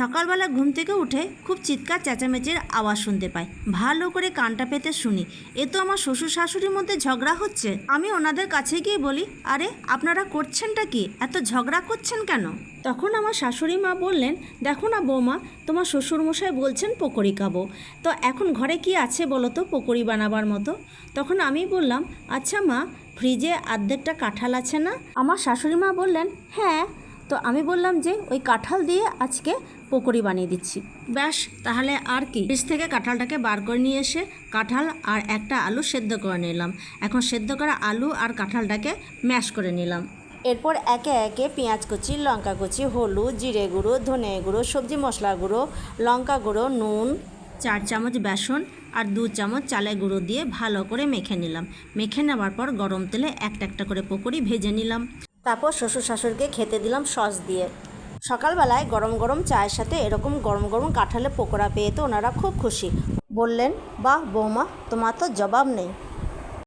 সকালবেলা ঘুম থেকে উঠে খুব চিৎকার চেঁচামেচির আওয়াজ শুনতে পাই। ভালো করে কানটা পেতে শুনি। এ তো আমার শ্বশুর শাশুড়ির মধ্যে ঝগড়া হচ্ছে। আমি ওনাদের কাছে গিয়ে বলি, আরে, আপনারা করছেনটা কি? এত ঝগড়া করছেন কেন? তখন আমার শাশুড়ি মা বললেন, দেখো না বৌমা, তোমার শ্বশুরমশাই বলছেন পকোড়ি খাব। তো এখন ঘরে কি আছে বলো তো, পকোড়ি বানাবার মতো? তখন আমি বললাম আচ্ছা মা, ফ্রিজে অর্ধেকটা কাঁঠাল আছে না? আমার শাশুড়ি মা বললেন হ্যাঁ তো আমি বললাম যে ওই কাঁঠাল দিয়ে আজকে পকোড়ি বানিয়ে দিচ্ছি। ব্যাস, তাহলে আর কি। ফ্রিজ থেকে কাঁঠালটাকে বার করে নিয়ে এসে কাঁঠাল আর একটা আলু সেদ্ধ করে নিলাম। এখন সেদ্ধ করা আলু আর কাঁঠালটাকে ম্যাশ করে নিলাম। এরপর একে একে পেঁয়াজ কুচি, লঙ্কা কুচি, হলুদ, জিরে গুঁড়ো, ধনে গুঁড়ো, সবজি মশলা গুঁড়ো, লঙ্কা গুঁড়ো, নুন, চার চামচ বেসন আর দু চামচ চালের গুঁড়ো দিয়ে ভালো করে মেখে নিলাম। মেখে নেওয়ার পর গরম তেলে একটা একটা করে পকোড়ি ভেজে নিলাম। তারপর শ্বশুর শাশুড়িকে খেতে দিলাম সস দিয়ে। সকালবেলায় গরম গরম চায়ের সাথে এরকম গরম গরম কাঁঠালের পকোড়া পেয়ে তো ওনারা খুব খুশি। বললেন, বাহ, বৌমা, তোমার তো জবাব নেই।